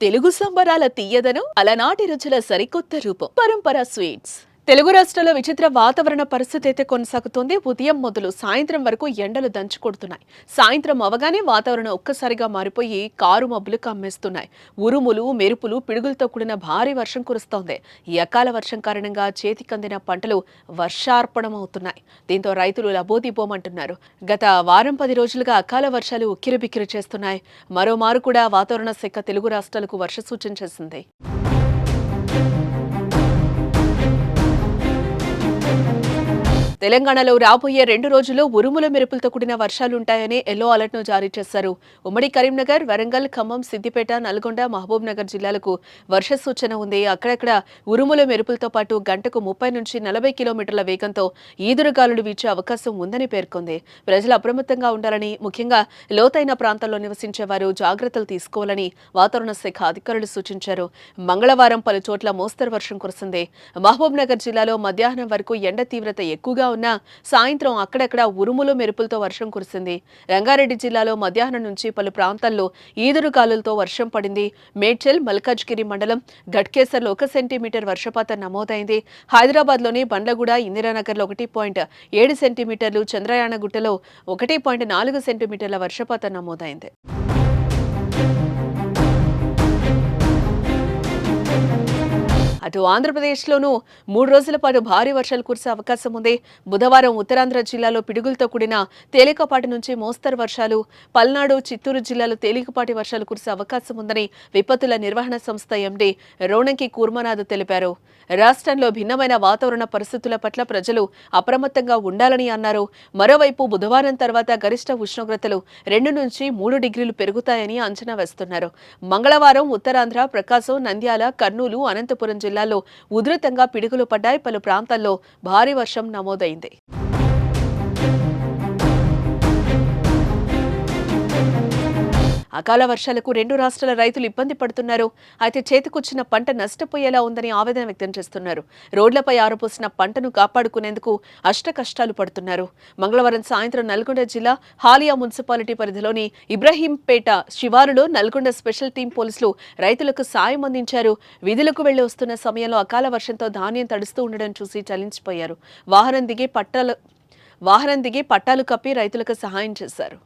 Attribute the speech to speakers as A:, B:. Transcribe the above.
A: తెలుగు సంబరాల తీయదను అలనాటి రుచుల సరికొత్త రూపం. పరంపర స్వీట్స్. తెలుగు రాష్ట్రాల్లో విచిత్ర వాతావరణ పరిస్థితి అయితే కొనసాగుతోంది. ఉదయం మొదలు సాయంత్రం వరకు ఎండలు దంచుకొడుతున్నాయి. సాయంత్రం అవగానే వాతావరణం ఒక్కసారిగా మారిపోయి కారు మబ్బులు కమ్మేస్తున్నాయి. ఉరుములు మెరుపులు పిడుగులతో కూడిన భారీ వర్షం కురుస్తోంది. ఈ అకాల వర్షం కారణంగా చేతికందిన పంటలు వర్షార్పణమవుతున్నాయి. దీంతో రైతులు లబోదిబోమంటున్నారు. గత వారం పది రోజులుగా అకాల వర్షాలు ఉక్కిరిబిక్కిరి చేస్తున్నాయి. మరోమారు కూడా వాతావరణ శాఖ తెలుగు రాష్ట్రాలకు వర్ష సూచన చేసింది. తెలంగాణలో రాబోయే రెండు రోజులు ఉరుముల మెరుపులతో కూడిన వర్షాలుంటాయని ఎల్లో అలర్ట్ను జారీ చేశారు. ఉమ్మడి కరీంనగర్ వరంగల్ ఖమ్మం సిద్దిపేట నల్గొండ మహబూబ్ నగర్ జిల్లాలకు వర్ష సూచన ఉంది. అక్కడక్కడ ఉరుముల మెరుపులతో పాటు గంటకు ముప్పై నుంచి నలభై కిలోమీటర్ల వేగంతో ఈదురుగాలులు వీచే అవకాశం ఉందని పేర్కొంది. ప్రజలు అప్రమత్తంగా ఉండాలని ముఖ్యంగా లోతైన ప్రాంతాల్లో నివసించే వారు జాగ్రత్తలు తీసుకోవాలని వాతావరణ శాఖ అధికారులు సూచించారు. మంగళవారం పలు చోట్ల మోస్తరు వర్షం కురిసింది. మహబూబ్ నగర్ జిల్లాలో మధ్యాహ్నం వరకు ఎండ తీవ్రత ఎక్కువగా ఉన్నా సాయంత్రం అక్కడక్కడ ఉరుములు మెరుపులతో వర్షం కురిసింది. రంగారెడ్డి జిల్లాలో మధ్యాహ్నం నుంచి పలు ప్రాంతాల్లో ఈదురు గాలులతో వర్షం పడింది. మేడ్చల్ మల్కాజ్గిరి మండలం ఘట్కేసర్లో ఒక సెంటీమీటర్ వర్షపాతం నమోదైంది. హైదరాబాద్లోని బండ్లగూడ ఇందిరానగర్లో ఒకటి పాయింట్ ఏడు సెంటీమీటర్లు చంద్రయాణగుట్టలో ఒకటి పాయింట్ నాలుగు సెంటీమీటర్ల వర్షపాతం నమోదైంది. అటు ఆంధ్రప్రదేశ్లోనూ మూడు రోజుల పాటు భారీ వర్షాలు కురిసే అవకాశం ఉంది. బుధవారం ఉత్తరాంధ్ర జిల్లాలో పిడుగులతో కూడిన తేలికపాటి నుంచి మోస్తరు వర్షాలు పల్నాడు చిత్తూరు జిల్లాలో తేలికపాటి వర్షాలు కురిసే అవకాశం ఉందని విపత్తుల నిర్వహణ సంస్థ ఎండీ రోణంకి కూర్మనాథ్ తెలిపారు. రాష్ట్రంలో భిన్నమైన వాతావరణ పరిస్థితుల పట్ల ప్రజలు అప్రమత్తంగా ఉండాలని అన్నారు. మరోవైపు బుధవారం తర్వాత గరిష్ట ఉష్ణోగ్రతలు రెండు నుంచి మూడు డిగ్రీలు పెరుగుతాయని అంచనా వేస్తున్నారు. మంగళవారం ఉత్తరాంధ్ర ప్రకాశం నంద్యాల కర్నూలు అనంతపురం జిల్లా జిల్లాలో ఉధృతంగా పిడుగులు పడ్డాయి. పలు ప్రాంతాల్లో భారీ వర్షం నమోదైంది. అకాల వర్షాలకు రెండు రాష్ట్రాల రైతులు ఇబ్బంది పడుతున్నారు. అయితే చేతికొచ్చిన పంట నష్టపోయేలా ఉందని ఆవేదన వ్యక్తం చేస్తున్నారు. రోడ్లపై ఆరపోసిన పంటను కాపాడుకునేందుకు అష్ట కష్టాలు పడుతున్నారు. మంగళవారం సాయంత్రం నల్గొండ జిల్లా హాలియా మున్సిపాలిటీ పరిధిలోని ఇబ్రహీంపేట శివారులో నల్గొండ స్పెషల్ టీం పోలీసులు రైతులకు సాయం అందించారు. విధులకు వెళ్ళి వస్తున్న సమయంలో అకాల వర్షంతో ధాన్యం తడుస్తూ ఉండడం చూసి చలించిపోయారు. వాహనం దిగి పట్టాలు వాహనం దిగి పట్టాలు కప్పి రైతులకు సహాయం చేశారు.